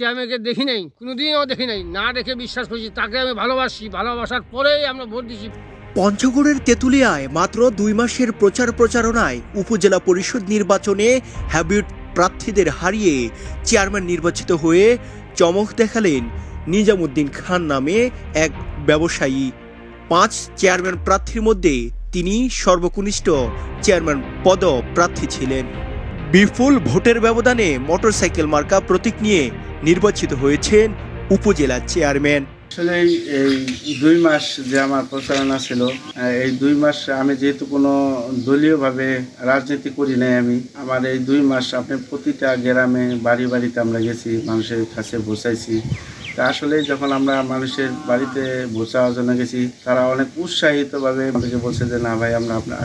চেয়ারম্যানকে দেখি নাই, কোনোদিনও দেখি নাই। না দেখে বিশ্বাস করছি, তাকে আমি ভালোবাসি। ভালোবাসার পরেই আমরা ভোট দিছি। পঞ্চগড়ের তেঁতুলিয়ায় মাত্র দুই মাসের প্রচার প্রচারণায় উপজেলা পরিষদ নির্বাচনে হ্যাবিট প্রার্থীদের হারিয়ে চেয়ারম্যান নির্বাচিত হয়ে চমক দেখালেন নিজামুদ্দিন খান নামে এক ব্যবসায়ী। পাঁচ চেয়ারম্যান প্রার্থীর মধ্যে তিনি সর্বকনিষ্ঠ চেয়ারম্যান পদ প্রার্থী ছিলেন। বিপুল ভোটের ব্যবধানে মোটরসাইকেল মার্কা প্রতীক নিয়ে নির্বাচিত হয়েছেন উপজেলা চেয়ারম্যান। আসলে এই- দুই মাস যে আমার প্রচারণা ছিল এই দুই মাস আমি যেহেতু কোনো দলীয়ভাবে রাজনীতি করি নাই আমি, আমার এই দুই মাস আপনি প্রতিটা গ্রামে বাড়ি বাড়িতে আমরা গেছি, মানুষের কাছে বসাইছি। তা আসলে যখন আমরা মানুষের বাড়িতে বসার জন্য গেছি, তারা অনেক উৎসাহিতভাবে আমাদেরকে বলছে যে, না ভাই, আমরা আপনার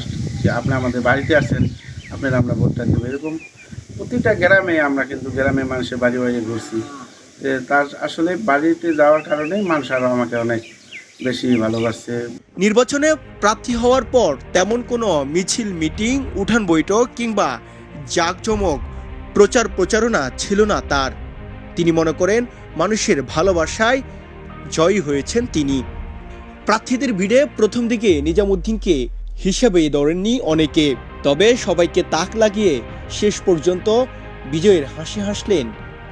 আপনি আমাদের বাড়িতে আসেন আপনারা আমরা ভোটটা দেবো। এরকম প্রতিটা গ্রামে আমরা কিন্তু গ্রামে মানুষের বাড়ি বাড়ি ঘুরছি। তার আসলে বাড়িতে যাওয়ার কারণেই মানুষ আরও আমাকে অনেক বেশি ভালোবাসছে নির্বাচনে প্রার্থী হওয়ার পর তেমন কোনো মিছিল, মিটিং, উঠান বৈঠক কিংবা জাঁকজমক প্রচার প্রচারণা ছিল না তার। তিনি মনে করেন মানুষের ভালোবাসায় জয়ী হয়েছেন তিনি। প্রার্থীদের ভিড়ে প্রথম দিকে নিজামুদ্দিনকে হিসাবে ধরেননি অনেকে। তবে সবাইকে তাক লাগিয়ে শেষ পর্যন্ত বিজয়ের হাসি হাসলেন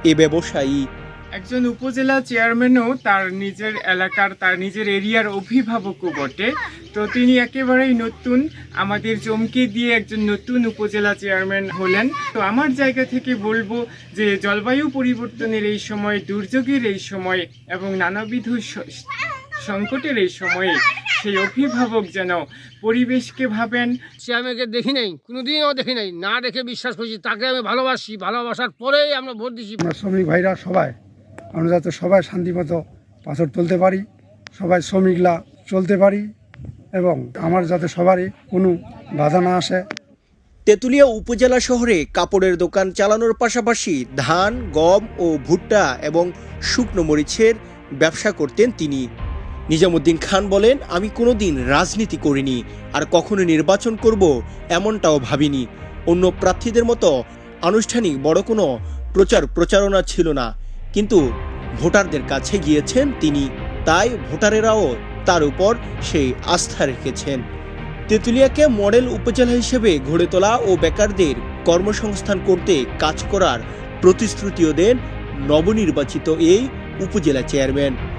এ ব্যবসায়ী। একজন উপজেলা চেয়ারম্যানও তার নিজের এলাকার, তার নিজের এরিয়ার অভিভাবকও বটে। তো তিনি একেবারেই নতুন। আমাদের চমকে দিয়ে একজন নতুন উপজেলা চেয়ারম্যান হলেন। তো আমার জায়গা থেকে বলব যে জলবায়ু পরিবর্তনের এই সময়, দুর্যোগের এই সময় এবং নানাবিধ সংকটের এই সময়ে সেই অভিভাবক যেন পরিবেশকে ভাবেন। চেয়ারম্যানকে দেখি নাই কোনোদিনও দেখি নাই। না দেখে বিশ্বাস করছি তাকে আমি ভালোবাসি। ভালোবাসার পরেই আমরা ভোট দিচ্ছি আমরা শ্রমিক ভাইরা সবাই আমরা যাতে সবাই শান্তিমতো পাথর তুলতে পারি সবাই শ্রমিকরা চলতে পারি এবং আমার যাতে সবারই কোনো বাধা না আসে। তেঁতুলিয়া উপজেলা শহরে কাপড়ের দোকান চালানোর পাশাপাশি ধান গম ও ভুট্টা এবং শুকনো মরিচের ব্যবসা করতেন তিনি। নিজামুদ্দিন খান বলেন, আমি কোনোদিন রাজনীতি করিনি আর কখনো নির্বাচন করব এমনটাও ভাবিনি। অন্য প্রার্থীদের মতো আনুষ্ঠানিক বড় কোনো প্রচার প্রচারণা ছিল না। কিন্তু ভোটারদের কাছে গিয়েছেন তিনি। তাই ভোটারেরাও তার উপর সেই আস্থা রেখেছেন। তেঁতুলিয়াকে মডেল উপজেলা হিসেবে গড়ে তোলা ও বেকারদের কর্মসংস্থান করতে কাজ করার প্রতিশ্রুতিও দেন নবনির্বাচিত এই উপজেলা চেয়ারম্যান।